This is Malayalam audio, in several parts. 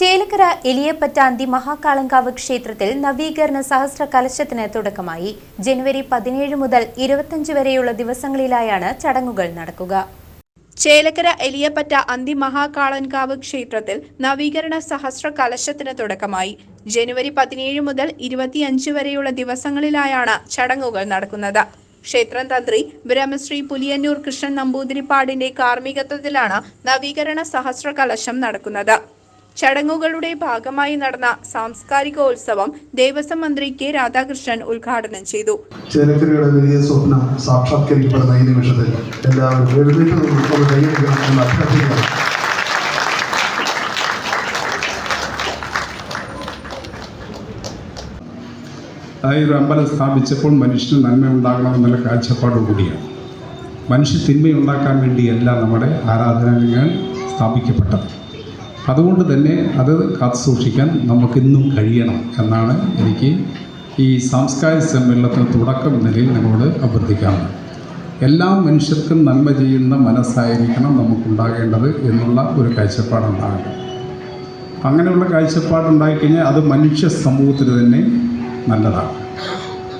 ചേലക്കര എലിയപ്പറ്റാന്തി മഹാകാളങ്കാവ് ക്ഷേത്രത്തിൽ നവീകരണ സഹസ്ര കലശത്തിന് തുടക്കമായി. ജനുവരി പതിനേഴ് മുതൽ ഇരുപത്തിയഞ്ച് വരെയുള്ള ദിവസങ്ങളിലായാണ് ചടങ്ങുകൾ നടക്കുക. ചേലക്കര എലിയപ്പറ്റ അന്തിമഹാകാളൻകാവ് ക്ഷേത്രത്തിൽ നവീകരണ സഹസ്ര കലശത്തിന് തുടക്കമായി. ജനുവരി പതിനേഴ് മുതൽ ഇരുപത്തിയഞ്ച് വരെയുള്ള ദിവസങ്ങളിലായാണ് ചടങ്ങുകൾ നടക്കുന്നത്. ക്ഷേത്രം തന്ത്രി ബ്രഹ്മശ്രീ പുലിയന്നൂർ കൃഷ്ണൻ നമ്പൂതിരിപ്പാടിന്റെ കാർമ്മികത്വത്തിലാണ് നവീകരണ സഹസ്ര കലശം നടക്കുന്നത്. ചടങ്ങുകളുടെ ഭാഗമായി നടന്ന സാംസ്കാരികോത്സവം ദേവസ്വം മന്ത്രി കെ രാധാകൃഷ്ണൻ ഉദ്ഘാടനം ചെയ്തു. ചേലക്കരയുടെ വലിയ സ്വപ്നം സാക്ഷാത്കരിക്കപ്പെടുന്ന ഈ നിമിഷത്തിൽ എല്ലാവരും ഒരു അമ്പലം സ്ഥാപിച്ചപ്പോൾ മനുഷ്യന് നന്മ ഉണ്ടാകണമെന്നുള്ള കാഴ്ചപ്പാടുകൂടിയാണ് മനുഷ്യ തിന്മയുണ്ടാക്കാൻ വേണ്ടിയല്ല നമ്മുടെ ആരാധനാലയങ്ങൾ സ്ഥാപിക്കപ്പെട്ടത്. അതുകൊണ്ട് തന്നെ അത് കാത്തു സൂക്ഷിക്കാൻ നമുക്കിന്നും കഴിയണം എന്നാണ് എനിക്ക് ഈ സാംസ്കാരിക സമ്മേളനത്തിന് തുടക്കം നിലയിൽ നിങ്ങളോട് അഭ്യർത്ഥിക്കാറുണ്ട്. എല്ലാ മനുഷ്യർക്കും നന്മ ചെയ്യുന്ന മനസ്സായിരിക്കണം നമുക്കുണ്ടാകേണ്ടത് എന്നുള്ള ഒരു കാഴ്ചപ്പാടുണ്ടാകണം അങ്ങനെയുള്ള കാഴ്ചപ്പാടുണ്ടായിക്കഴിഞ്ഞാൽ അത് മനുഷ്യ സമൂഹത്തിന് തന്നെ നല്ലതാണ്.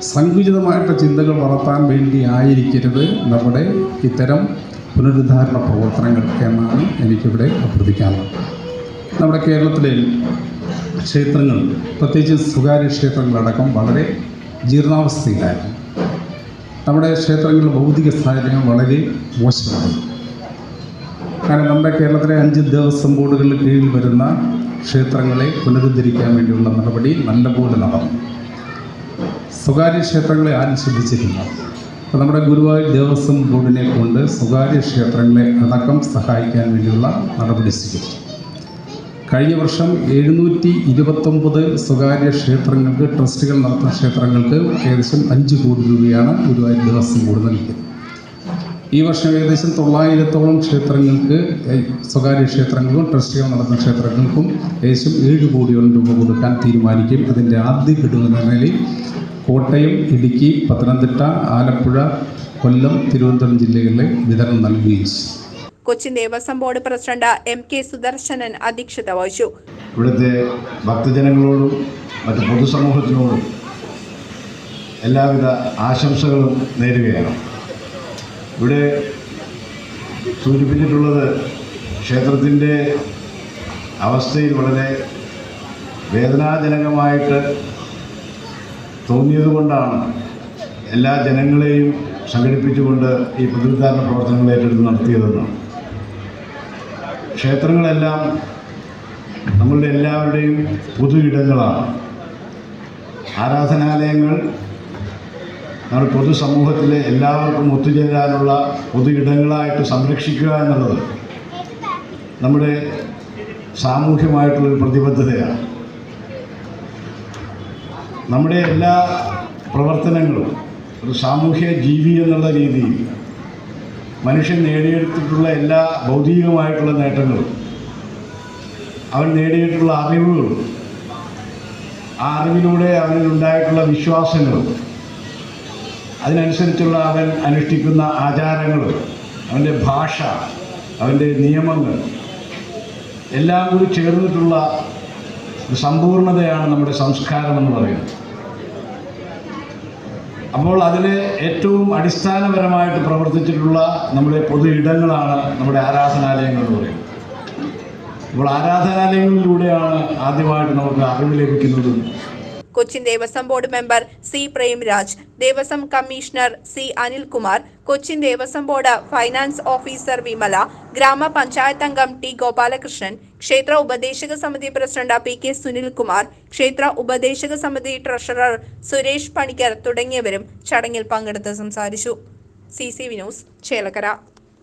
സങ്കുചിതമായിട്ട് ചിന്തകൾ വളർത്താൻ വേണ്ടി ആയിരിക്കരുത് നമ്മുടെ ഇത്തരം പുനരുദ്ധാരണ പ്രവർത്തനങ്ങൾ എന്നാണ് എനിക്കിവിടെ അഭ്യർത്ഥിക്കാനുള്ളത് നമ്മുടെ കേരളത്തിലെ ക്ഷേത്രങ്ങൾ പ്രത്യേകിച്ച് സ്വകാര്യ ക്ഷേത്രങ്ങളടക്കം വളരെ ജീർണാവസ്ഥയിലായിരുന്നു. നമ്മുടെ ക്ഷേത്രങ്ങളുടെ ഭൗതിക സാഹചര്യം വളരെ മോശമാണ്. കാരണം നമ്മുടെ കേരളത്തിലെ അഞ്ച് ദേവസ്വം ബോർഡുകളിൽ കീഴിൽ വരുന്ന ക്ഷേത്രങ്ങളെ പുനരുദ്ധരിക്കാൻ വേണ്ടിയുള്ള നടപടി നല്ലപോലെ നടന്നു. സ്വകാര്യ ക്ഷേത്രങ്ങളെ ആരും ശ്രദ്ധിച്ചിട്ടില്ല. അപ്പോൾ നമ്മുടെ ഗുരുവായൂർ ദേവസ്വം ബോർഡിനെ കൊണ്ട് സ്വകാര്യ ക്ഷേത്രങ്ങളെ അടക്കം സഹായിക്കാൻ വേണ്ടിയുള്ള നടപടി സ്വീകരിച്ചു. കഴിഞ്ഞ വർഷം എഴുന്നൂറ്റി ഇരുപത്തൊമ്പത് സ്വകാര്യ ക്ഷേത്രങ്ങൾക്ക് ട്രസ്റ്റുകൾ നടത്തുന്ന ക്ഷേത്രങ്ങൾക്ക് ഏകദേശം അഞ്ച് കോടി രൂപയാണ് ഗുരുവായൂർ ദേവസ്വം ബോർഡ് നൽകിയത്. ഈ വർഷം ഏകദേശം തൊള്ളായിരത്തോളം ക്ഷേത്രങ്ങൾക്ക് സ്വകാര്യ ക്ഷേത്രങ്ങൾക്കും ട്രസ്റ്റുകൾ നടത്തുന്ന ക്ഷേത്രങ്ങൾക്കും ഏകദേശം ഏഴ് കോടിയോളം രൂപ കൊടുക്കാൻ തീരുമാനിക്കും. അതിന്റെ ആദ്യ ഘടകം നിലയിൽ കോട്ടയം ഇടുക്കി പത്തനംതിട്ട ആലപ്പുഴ കൊല്ലം തിരുവനന്തപുരം ജില്ലകളിലെ വിതരണം നൽകുകയും ചെയ്തു Cochin Devaswom board president M K Sudarsanan അധ്യക്ഷത വഹിച്ചു. ഇവിടുത്തെ ഭക്തജനങ്ങളോടും മറ്റു പൊതുസമൂഹത്തിനോടും എല്ലാവിധ ആശംസകളും നേരുകയാണ്. ഇവിടെ സൂചിപ്പിച്ചിട്ടുള്ളത് ക്ഷേത്രത്തിന്റെ അവസ്ഥയിൽ വളരെ വേദനാജനകമായിട്ട് തോന്നിയതുകൊണ്ടാണ് എല്ലാ ജനങ്ങളെയും സംഘടിപ്പിച്ചുകൊണ്ട് ഈ പുനരുദ്ധാരണ പ്രവർത്തനങ്ങൾ ഏറ്റെടുത്ത് നടത്തിയതെന്നാണ്. ക്ഷേത്രങ്ങളെല്ലാം നമ്മളുടെ എല്ലാവരുടെയും പൊതു ഇടങ്ങളാണ്. ആരാധനാലയങ്ങൾ നമ്മുടെ പൊതുസമൂഹത്തിലെ എല്ലാവർക്കും ഒത്തുചേരാനുള്ള പൊതു ഇടങ്ങളായിട്ട് സംരക്ഷിക്കുക എന്നുള്ളത് നമ്മുടെ സാമൂഹ്യമായിട്ടുള്ളൊരു പ്രതിബദ്ധതയാണ്. നമ്മുടെ എല്ലാ പ്രവർത്തനങ്ങളും ഒരു സാമൂഹ്യ ജീവി എന്നുള്ള രീതിയിൽ മനുഷ്യൻ നേടിയെടുത്തിട്ടുള്ള എല്ലാ ഭൗതികമായിട്ടുള്ള നേട്ടങ്ങളും അവൻ നേടിയിട്ടുള്ള അറിവുകളും ആ അറിവിലൂടെ അവനിലുണ്ടായിട്ടുള്ള വിശ്വാസങ്ങളും അതിനനുസരിച്ചുള്ള അവൻ അനുഷ്ഠിക്കുന്ന ആചാരങ്ങളും അവന്റെ ഭാഷ അവന്റെ നിയമങ്ങൾ എല്ലാം കൂടി ചേർന്നിട്ടുള്ള സമ്പൂർണതയാണ് നമ്മുടെ സംസ്കാരം എന്ന് പറയുന്നത്. അപ്പോൾ അതിന് ഏറ്റവും അടിസ്ഥാനപരമായിട്ട് പ്രവർത്തിച്ചിട്ടുള്ള നമ്മുടെ പൊതു ഇടങ്ങളാണ് നമ്മുടെ ആരാധനാലയങ്ങൾ എന്ന് പറയുന്നത്. അപ്പോൾ ആരാധനാലയങ്ങളിലൂടെയാണ് ആദ്യമായിട്ട് നമുക്ക് അറിവ് ലഭിക്കുന്നതും. Cochin Devaswom board member C Premraj Devaswom commissioner C Anilkumar Cochin Devaswom board finance officer Vimala ഗ്രാമപഞ്ചായത്ത് അംഗം ടി ഗോപാലകൃഷ്ണൻ ക്ഷേത്ര ഉപദേശക സമിതി പ്രസിഡന്റ് പി കെ സുനിൽകുമാർ ക്ഷേത്ര ഉപദേശക സമിതി ട്രഷറർ സുരേഷ് പണിക്കർ തുടങ്ങിയവരും ചടങ്ങിൽ പങ്കെടുത്ത് സംസാരിച്ചു. C C Vinos Chelakkara.